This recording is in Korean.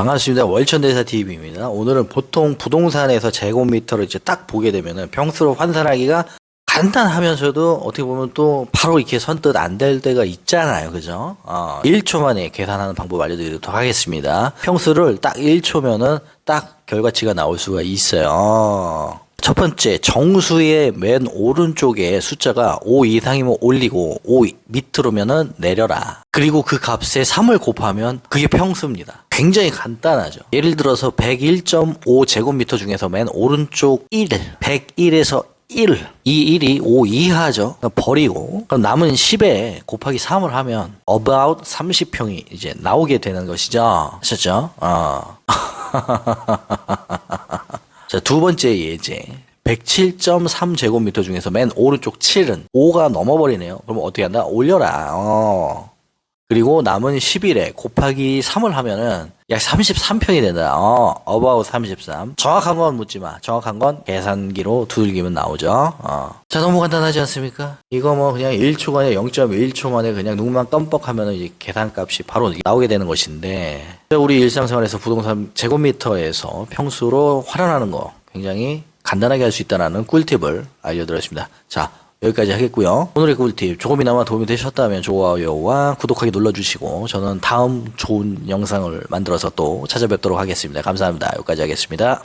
반갑습니다. 월천대사 TV입니다. 오늘은 보통 부동산에서 제곱미터를 이제 딱 보게 되면은 평수로 환산하기가 간단하면서도 어떻게 보면 또 바로 이렇게 선뜻 안 될 때가 있잖아요. 그죠? 어, 1초 만에 계산하는 방법 알려드리도록 하겠습니다. 평수를 딱 1초면은 딱 결과치가 나올 수가 있어요. 첫 번째, 정수의 맨 오른쪽에 숫자가 5 이상이면 올리고 5 밑으로면은 내려라. 그리고 그 값에 3을 곱하면 그게 평수입니다. 굉장히 간단하죠. 예를 들어서 101.5 제곱미터 중에서 맨 오른쪽 1, 101에서 1, 이 1이 5 이하죠. 그럼 버리고 남은 10에 곱하기 3을 하면 about 30평이 이제 나오게 되는 것이죠. 아셨죠? 어. 자, 두 번째 예제. 107.3 제곱미터 중에서 맨 오른쪽 7은 5가 넘어버리네요. 그럼 어떻게 한다? 올려라. 어. 그리고 남은 11에 곱하기 3을 하면은 약 33평이 된다. 어, about 33. 정확한 건 묻지 마. 정확한 건 계산기로 두들기면 나오죠. 어. 자, 너무 간단하지 않습니까? 이거 뭐 그냥 1초 만에 0.1초 만에 그냥 눈만 깜빡하면은 이제 계산값이 바로 나오게 되는 것인데 우리 일상생활에서 부동산 제곱미터에서 평수로 환원하는 거 굉장히 간단하게 할 수 있다는 꿀팁을 알려드렸습니다. 자, 여기까지 하겠고요. 오늘의 꿀팁 조금이나마 도움이 되셨다면 좋아요와 구독하기 눌러주시고 저는 다음 좋은 영상을 만들어서 또 찾아뵙도록 하겠습니다. 감사합니다. 여기까지 하겠습니다.